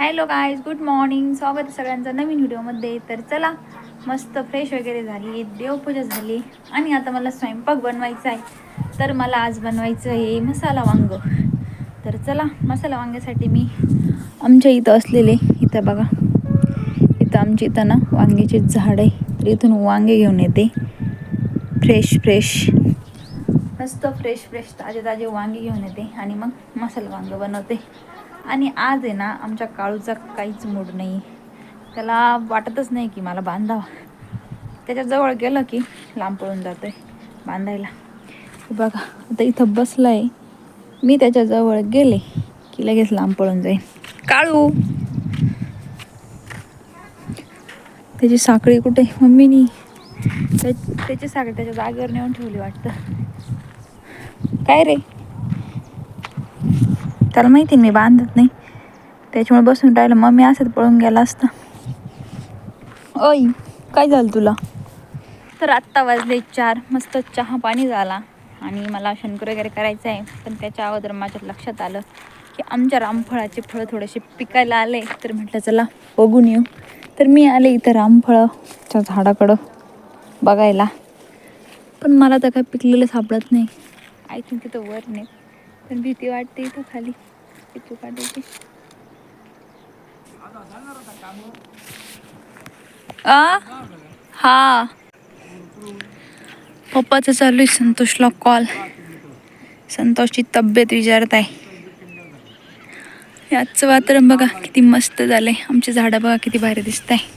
Hello guys good morning स्वागत आहे सगळ्यांचं नवीन व्हिडिओमध्ये. तर चला मस्त फ्रेश वगैरे झाली देवपूजा झाली. आणि आता मला स्वयंपाक बनवायचा आहे. तर मला आज बनवायचं आहे मसाला वांग. तर चला मसाला वांग्यासाठी मी आमच्या इथं असलेले इथं बघा. इथं आमच्या इथं ना वांग्याचे झाड आहे. तर इथून वांगे घेऊन येते. फ्रेश फ्रेश मस्त फ्रेश फ्रेश ताजे ताजे वांगे घेऊन येते. आणि मग मसाला वांग बनवते. आणि आज आहे ना आमच्या काळूचा काहीच मूड नाही. त्याला वाटतच नाही की मला बांधावा. त्याच्याजवळ गेलं की लांब पळून जातो आहे बांधायला. बघा आता इथं बसलं आहे मी त्याच्याजवळ गेले की लगेच लांब पळून जाईल काळू! त्याची साखळी कुठे? मम्मीनी त्या त्याची साखळी त्याच्या जागेवर नेऊन ठेवली वाटतं. काय रे? त्याला माहिती मी बांधत नाही. त्याच्यामुळे बसून राहिलं. मग मी असंच पळून गेला असता. ओय काय झालं तुला? तर आत्ता वाजले चार. मस्त चहा पाणी झाला. आणि मला शंकर वगैरे करायचं आहे. पण त्याच्या अगोदर माझ्या लक्षात आलं की आमच्या रामफळाचे फळं थोडेसे पिकायला आले. तर म्हटलं चला बघून येऊ. तर मी आले इथं रामफळाच्या झाडाकडं बघायला. पण मला तर काय पिकलेलं सापडत नाही. आय थिंक तिथं वर नाही. पण भीती वाटते इथं खाली. पिकू काढायची. आ? हा. पप्पाचं चालू आहे संतोषला कॉल संतोषची तब्येत विचारत आहे. आजचं वातावरण बघा किती मस्त झालंय. आमची झाडं बघा किती भारी दिसत आहे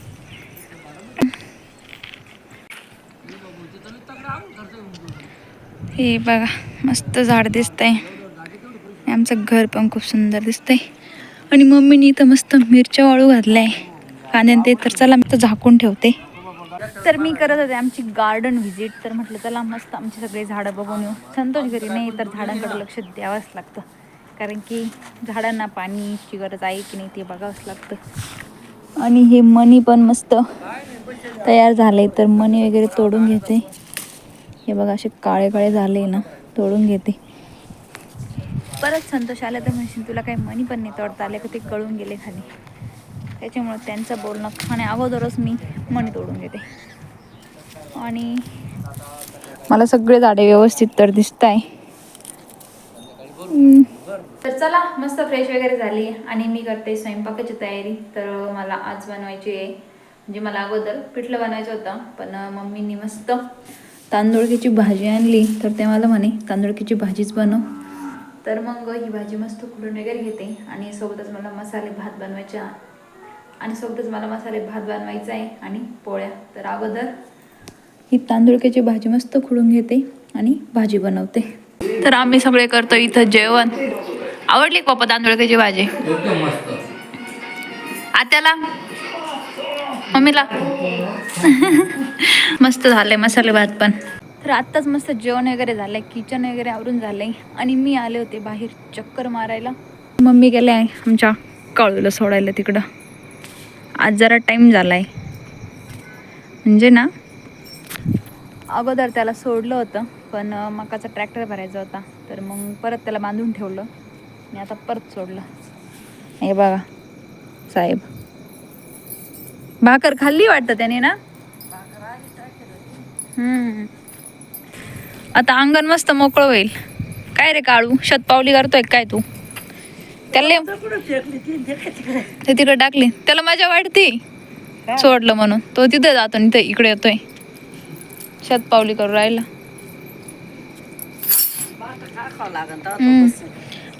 हे बघा मस्त झाड दिसत आहे आमचं घर पण खूप सुंदर दिसतंय. आणि मम्मीने इथं मस्त मिरच्या वाळू घातलाय कांद्यान ते तर चला मी तर झाकून ठेवते. तर मी करत होते आमची गार्डन व्हिजिट तर म्हटलं चला मस्त आमची सगळी झाडं बघून येऊ. संतोष घरी नाही तर झाडांकडे लक्ष द्यावंच लागतं. कारण की झाडांना पाणीची गरज आहे की नाही ते बघावंच लागतं. आणि हे मनी पण मस्त तयार झाले तर मनी वगैरे तोडून घेते. हे बघा असे काळे काळे झाले ना तोडून घेते. परत संतोष आला तर म्हणशील तुला काही मनी पण नाही तोडता आले का ते कळून गेले खाली. त्याच्यामुळं त्यांचं बोलणं खाणे अगोदरच मी मणी तोडून घेते आणि मला सगळे झाडे व्यवस्थित तर दिसत आहे तर चला मस्त फ्रेश वगैरे झाली. आणि मी करते स्वयंपाकाची तयारी. तर मला आज बनवायची आहे. म्हणजे मला अगोदर पिठलं बनवायचं होतं पण मम्मीनी मस्त तांदूळकीची भाजी आणली. तर ते मला म्हणे तांदूळकीची भाजीच बनव. तर मग ही भाजी मस्त खुडून वगैरे घेते. आणि सोबतच मला मसाले भात बनवायचा आणि सोबतच मला मसाले भात बनवायचा आहे आणि पोळ्या. तर अगोदर ही तांदूळक्याची भाजी मस्त खुडून घेते आणि भाजी बनवते. तर आम्ही सगळे करतो इथं जेवण. आवडली पप्पा तांदूळक्याची भाजी? आत्याला? मम्मीला? मस्त झालंय मसाले भात पण. तर आत्ताच मस्त जेवण वगैरे झालंय किचन वगैरे आवरून झालंय. आणि मी आले होते बाहेर चक्कर मारायला. मम्मी गेले आहे आमच्या काळूला सोडायला तिकडं. आज जरा टाईम झालाय. म्हणजे ना अगोदर त्याला सोडलं होतं पण मकाचा ट्रॅक्टर भरायचा होता. तर मग परत त्याला बांधून ठेवलं. आणि आता परत सोडलं. हे बघा साहेब. भाकर खाल्ली वाटतं त्याने ना? हम्म. आता अंगण मस्त मोकळं होईल. काय रे काळू? शतपावली करतोय काय तू? त्याला ते तिकडे टाकली. त्याला मजा वाटते. सोडलं म्हणून. तो तिथे जातो आणि इकडे येतोय. शतपावली करू राहिला.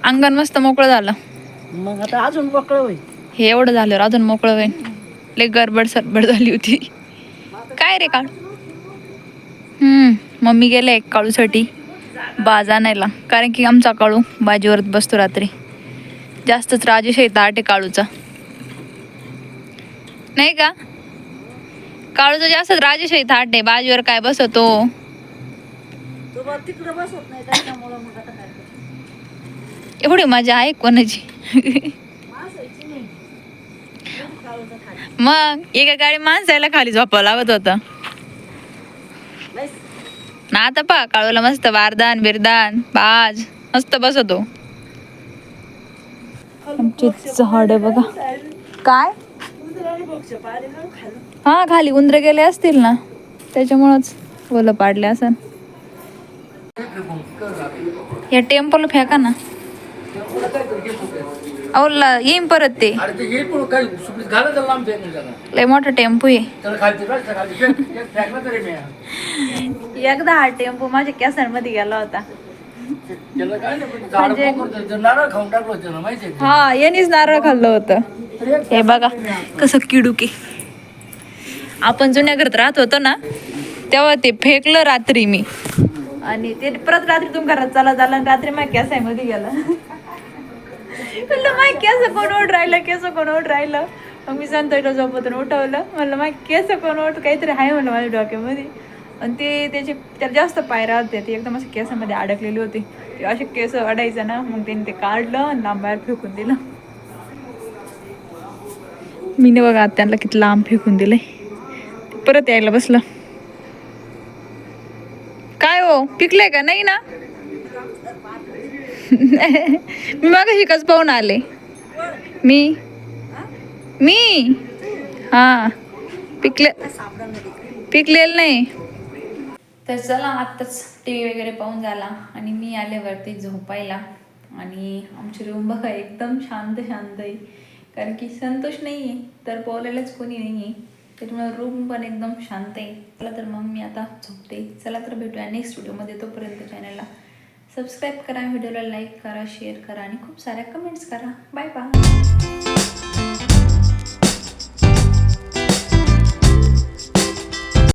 अंगण मस्त मोकळं झालं. मग आता अजून मोकळं होईल. हे एवढं झालं अजून मोकळं होईल. लय गडबड सरबड झाली होती. काय रे काळू? हम्म. मम्मी गेले काळूसाठी बाज आणायला. कारण की आमचा काळू बाजीवरच बसतो रात्री. जास्तच राजेशाही ताट आहे काळूचा. नाही का? काळूचा जास्तच राजेशाही थाट आहे. बाजीवर काय बसवतो? एवढी मजा आहे कोणाची. मग एका गाडी माणसाला खाली झोपावं लागत होतं. ना आता पा काळूला मस्त बारदान बिरदान बाज मस्त बसवतो. आमची झाड बघा. काय? हा खाली उंदर गेले असतील ना. त्याच्यामुळंच ओलं पाडले असं या टेम्पल फेका ना. अहो ल- येईन परत ते. ते लय मोठा टेम्पो आहे. एकदा हा टेम्पो माझ्या कॅसरमध्ये गेला होता. त्याला काय नाही पण झाड म्हणजे- पोखरतं. ते नारळ खाऊन टाकलं त्याला माहिती आहे का? हा यांनीच नारळ खाल्लं होतं. हे बघा कसं किडूके. आपण जुन्या घरात राहत होतो ना तेव्हा ते फेकलं रात्री मी. आणि ते परत रात्री तुम घरात चाला झाला आणि रात्री माझ्या कॅसामध्ये गेला. म्हणलं माझ्या केस कोण ओढ राहिलं? केस कोण ओढ राहिलं? मग मी संतोषला झोपतून उठवलं. म्हणलं माझ्या केस कोण ओढ काहीतरी आहे म्हणलं माझ्या डोक्यामध्ये. आणि ते त्याचे त्याला जास्त पायऱ्या होते ते एकदम असे केसामध्ये अडकलेली होती. ते असे केस अडायचं ना मग त्याने ते काढलं आणि लांब बाहेर फेकून दिलं. मीने बघा त्यांना किती लांब फेकून दिले परत यायला बसलं. काय हो? पिकलंय का? नाही ना? मी मग शिकच पाहून आले. मी? मी? हा. पिकले पिकलेलं नाही. तर चला आत्ताच टी व्ही वगैरे पाहून झाला आणि मी आले वरती झोपायला. आणि आमची रूम बघा एकदम शांत शांत आहे. कारण की संतोष नाही आहे तर बोलायलाच कोणी नाही आहे त्यामुळे रूम पण एकदम शांत आहे. चला तर मग मी आता झोपते. चला तर भेटूया नेक्स्ट व्हिडिओमध्ये तोपर्यंत चॅनलला सबस्क्राईब करा व्हिडिओला लाईक करा शेअर करा आणि खूप साऱ्या कमेंट्स करा. Bye bye